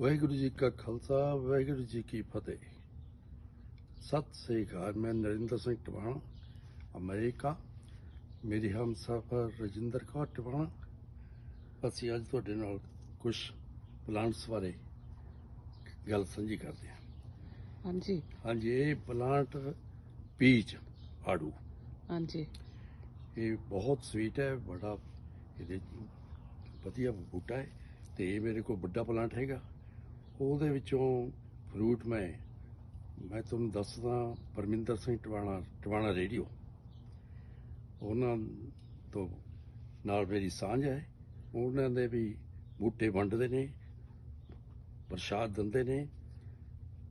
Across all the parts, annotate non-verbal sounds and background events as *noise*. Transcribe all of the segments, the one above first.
ਵਾਹਿਗੁਰੂ ਜੀ ਕਾ ਖਾਲਸਾ ਵਾਹਿਗੁਰੂ ਜੀ ਕੀ ਫਤਿਹ। ਸਤਿ ਸ੍ਰੀ ਅਕਾਲ ਮੈਂ ਨਰਿੰਦਰ ਸਿੰਘ ਟਵਾਣਾ ਅਮਰੀਕਾ। ਮੇਰੀ ਹਮਸਫਰ ਰਜਿੰਦਰ ਕੌਰ ਟਵਾਣਾ। ਅਸੀਂ ਅੱਜ ਤੁਹਾਡੇ ਨਾਲ ਕੁਝ ਪਲਾਂਟਸ ਬਾਰੇ ਗੱਲ ਸਾਂਝੀ ਕਰਦੇ ਹਾਂ। ਹਾਂਜੀ। ਹਾਂਜੀ ਇਹ ਪਲਾਂਟ ਪੀਚ ਆੜੂ। ਹਾਂਜੀ। ਇਹ ਬਹੁਤ ਸਵੀਟ ਹੈ ਬੜਾ ਇਹਦੇ ਵਧੀਆ ਬੂਟਾ ਹੈ ਤੇ ਇਹ ਮੇਰੇ ਕੋਲ ਵੱਡਾ ਪਲਾਂਟ ਹੈਗਾ। ਉਹਦੇ ਵਿੱਚੋਂ ਫਰੂਟ ਮੈਂ ਮੈਂ ਤੁਹਾਨੂੰ ਦੱਸਦਾ ਪਰਮਿੰਦਰ ਸਿੰਘ ਟਵਾਣਾ ਟਵਾਣਾ ਰੇਡੀਓ। ਉਹਨਾਂ ਤੋਂ ਨਾਲ ਮੇਰੀ ਸਾਂਝ ਹੈ। ਉਹਨਾਂ ਦੇ ਵੀ ਬੂਟੇ ਵੰਡਦੇ ਨੇ, ਪ੍ਰਸ਼ਾਦ ਦਿੰਦੇ ਨੇ।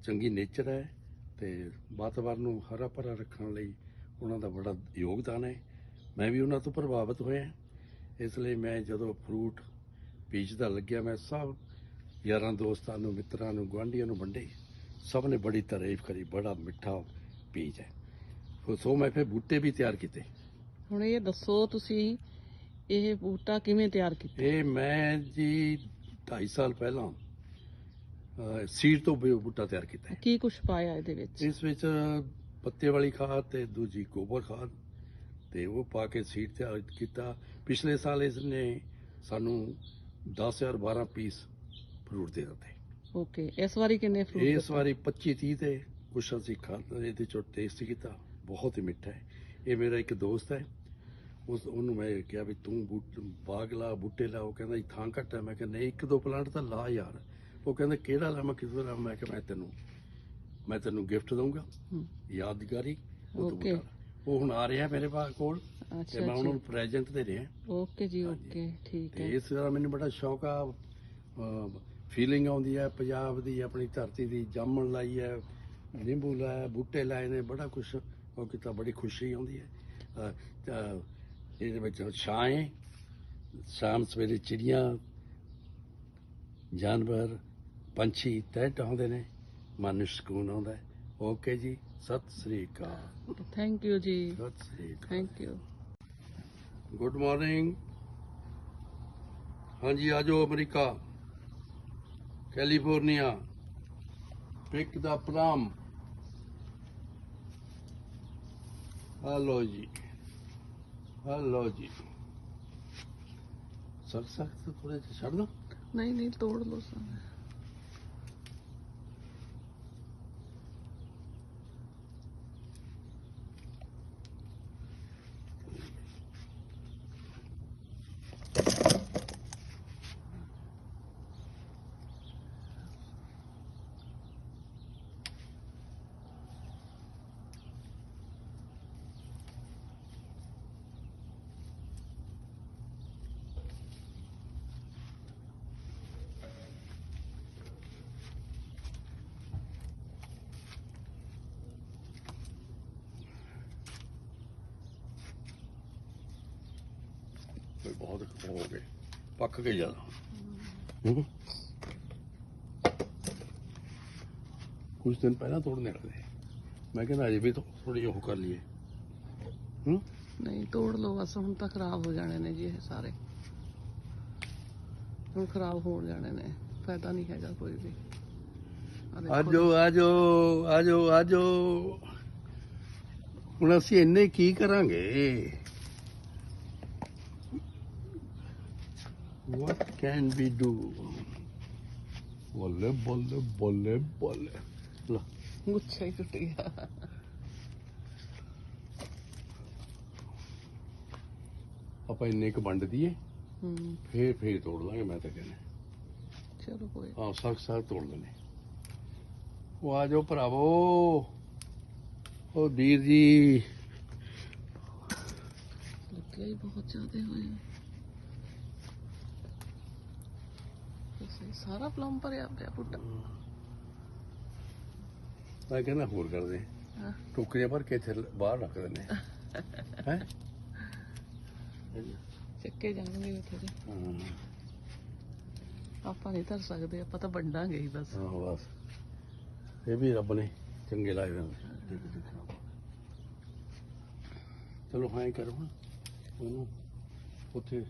ਚੰਗੀ ਨੇਚਰ ਹੈ ਤੇ ਵਾਤਾਵਰਨ ਨੂੰ ਹਰਾ ਭਰਾ ਰੱਖਣ ਲਈ ਉਹਨਾਂ ਦਾ ਬੜਾ ਯੋਗਦਾਨ ਹੈ। ਮੈਂ ਵੀ ਉਹਨਾਂ ਤੋਂ ਪ੍ਰਭਾਵਿਤ ਹੋਇਆ। ਇਸ ਲਈ ਮੈਂ ਜਦੋਂ ਫਰੂਟ ਬੀਜਦਾ ਲੱਗਿਆ, ਮੈਂ ਸਭ ਯਾਰਾਂ ਦੋਸਤਾਂ ਨੂੰ ਮਿੱਤਰਾਂ ਨੂੰ ਗੁਆਂਢੀਆਂ ਨੂੰ ਵੰਡੇ। ਸਭ ਨੇ ਬੜੀ ਤਾਰੀਫ ਕਰੀ ਬੜਾ ਮਿੱਠਾ ਬੀਜ ਹੈ। ਸੋ- ਸੋ ਮੈਂ ਫਿਰ ਬੂਟੇ ਵੀ ਤਿਆਰ ਕੀਤੇ। ਹੁਣ ਇਹ ਦੱਸੋ ਤੁਸੀਂ ਇਹ ਬੂਟਾ ਕਿਵੇਂ ਤਿਆਰ ਕੀਤਾ? ਇਹ ਮੈਂ ਜੀ 2.5 ਸਾਲ ਪਹਿਲਾਂ ਸੀਡ ਤੋਂ ਬੂਟਾ ਤਿਆਰ ਕੀਤਾ। ਕੀ ਕੁਛ ਪਾਇਆ ਇਹਦੇ ਵਿੱਚ? ਇਸ ਵਿੱਚ ਪੱਤੇ ਵਾਲੀ ਖਾਦ ਤੇ ਦੂਜੀ ਗੋਬਰ ਖਾਦ ਤੇ ਉਹ ਪਾ ਕੇ ਸੀਡ ਤਿਆਰ ਕੀਤਾ। ਪਿਛਲੇ ਸਾਲ ਇਸ ਨੇ ਸਾਨੂੰ 10 ਜਾਂ 12 ਪੀਸ ਫਰੂਟ ਦੇ ਦਿੱਤੇ ਓਕੇ ਇਸ ਵਾਰੀ ਕਿੰਨੇ ਇਸ ਫਰੂਟ ਵਾਰੀ 25 30 ਤੇ ਕੁਛ ਅਸੀਂ ਖਾਦ ਇਹਦੇ ਚੋਂ ਟੇਸਟ ਕੀਤਾ ਬਹੁਤ ਹੀ ਮਿੱਠਾ ਹੈ। ਇਹ ਮੇਰਾ ਇੱਕ ਦੋਸਤ ਹੈ ਉਸ ਉਹਨੂੰ ਮੈਂ ਕਿਹਾ ਵੀ ਤੂੰ ਬੂਟ ਬਾਗ ਲਾ ਬੂਟੇ ਲਾ ਉਹ ਕਹਿੰਦਾ ਜੀ ਥਾਂ ਘੱਟ ਮੈਂ ਕਿਹਾ ਨਹੀਂ ਇੱਕ ਦੋ ਪਲਾਂਟ ਤਾਂ ਲਾ ਯਾਰ। ਉਹ ਕਹਿੰਦਾ ਕਿਹੜਾ ਲਾਵਾਂ ਕਿਦੋਂ ਲਾਵਾਂ ਮੈਂ ਕਿਹਾ ਮੈਂ ਤੈਨੂੰ ਮੈਂ ਤੈਨੂੰ ਗਿਫਟ ਦਊਂਗਾ। ਯਾਦਗਾਰੀ ਉਹ ਤੋਂ ਲਾ। ਉਹ ਹੁਣ ਆ ਰਿਹਾ ਮੇਰੇ ਪਾਸ ਕੋਲ ਤੇ ਮੈਂ ਉਹਨੂੰ ਪ੍ਰੈਜ਼ੈਂਟ ਦੇ ਰਿਹਾ। ਓਕੇ ਜੀ। ਓਕੇ ਠੀਕ ਹੈ। ਇਸ ਤਰ੍ਹਾਂ ਮੈਨੂੰ ਬੜਾ ਸ਼ੌਕ ਆ ਫੀਲਿੰਗ ਆਉਂਦੀ ਹੈ ਪੰਜਾਬ ਦੀ ਆਪਣੀ ਧਰਤੀ ਦੀ ਜਾਮਣ ਲਾਈ ਹੈ ਨਿੰਬੂ ਲਾਇਆ ਬੂਟੇ ਲਾਏ ਨੇ ਬੜਾ ਕੁਝ ਉਹ ਕੀਤਾ ਬੜੀ ਖੁਸ਼ੀ ਆਉਂਦੀ ਹੈ। ਤਾਂ ਇਹਦੇ ਵਿੱਚ ਛਾਂ ਸ਼ਾਮ ਸਵੇਰੇ ਚਿੜੀਆਂ ਜਾਨਵਰ ਪੰਛੀ ਤਹਿ ਟਾਉਂਦੇ ਨੇ ਮਨ ਨੂੰ ਸਕੂਨ ਆਉਂਦਾ ਓਕੇ ਜੀ ਸਤਿ ਸ੍ਰੀ ਅਕਾਲ। ਥੈਂਕ ਯੂ ਜੀ। ਸਤਿ ਸ੍ਰੀ ਅਕਾਲ। ਥੈਂਕ ਯੂ ਗੁੱਡ ਮਾਰਨਿੰਗ ਹਾਂਜੀ ਆਜੋ ਅਮਰੀਕਾ। ਕੈਲੀਫੋਰਨੀਆ, ਪਿਕ ਦਾ ਪਲਮ। ਹਲੋ ਜੀ ਹਲੋ ਜੀ। ਸਰ ਸਰ ਥੋੜੇ ਛੱਡ ਦੋ। ਨਹੀਂ ਨਹੀਂ, ਤੋੜ ਲਓ ਸਾਰੇ ਕੋਈ ਬਹੁਤ ਹੋ ਗਏ। ਪੱਕ ਗਏ ਜ਼ਿਆਦਾ। ਹੂੰ। ਕੁਝ ਦਿਨ ਪਹਿਲਾਂ ਤੋੜਨੇ ਵਾਲੇ ਮੈਂ ਕਹਿੰਦਾ ਅਜੇ ਵੀ ਥੋੜੀ ਉਹ ਕਰ ਲਈਏ। ਹੂੰ। ਨਹੀਂ ਤੋੜ ਲਓ ਬਸ ਹੁਣ ਤਾਂ ਖਰਾਬ ਹੋ ਜਾਣੇ ਨੇ ਜੀ ਇਹ ਸਾਰੇ। ਹੁਣ ਖਰਾਬ ਹੋ ਜਾਣੇ ਨੇ ਫਾਇਦਾ ਨਹੀਂ ਹੈਗਾ ਕੋਈ ਵੀ। ਆਜੋ ਆਜੋ ਆਜੋ ਆਜੋ। ਹੁਣ ਅਸੀਂ ਇੰਨੇ ਕੀ ਕਰਾਂਗੇ? What can we do? ਬੱਲੇ ਬੱਲੇ ਬੱਲੇ ਬੱਲੇ ਲਾ ਗੁੱਛਾ ਹੀ ਟੁੱਟ ਗਿਆ ਆਪਾਂ ਇੰਨੇ ਕ ਵੰਡ ਦਈਏ ਹੂੰ। ਫੇਰ ਫੇਰ ਤੋੜ ਲਾਂਗੇ ਮੈਂ ਤਾਂ ਕਹਿੰਦਾ। ਚਲੋ ਕੋਈ ਹਾਂ ਸਖ ਸਖ ਤੋੜ ਲੈਣੇ ਉਹ ਆ ਜਾਓ ਭਰਾਵੋ। ਉਹ ਵੀਰ ਜੀ। ਲੱਗਿਆ ਹੀ ਬਹੁਤ ਜ਼ਿਆਦਾ ਹੋਏ ਸਾਰਾ ਪਲਮ ਭਰਿਆ ਪਿਆ ਪੁੱਟ ਮੈਂ ਕਹਿੰਦਾ ਹੋਰ ਕਰਦੇ ਹਾਂ। ਟੋਕਰੀਆਂ ਭਰ ਕੇ ਇੱਥੇ ਬਾਹਰ ਰੱਖ ਦਿੰਦੇ। *laughs* ਹੈ? ਚੱਕੇ ਜਾਣਗੇ ਉੱਥੇ ਦੇ ਆਪਾਂ ਨਹੀਂ ਧਰ ਸਕਦੇ ਆਪਾਂ ਤਾਂ ਵੰਡਾਂਗੇ ਹੀ ਬਸ। ਹਾਂ ਬਸ। ਇਹ ਵੀ ਰੱਬ ਨੇ ਚੰਗੇ ਲਾਏ ਹੋਏ ਨੇ। ਚਲੋ ਹਾਂ ਹੀ ਕਰੋ ਉਹਨੂੰ ਉੱਥੇ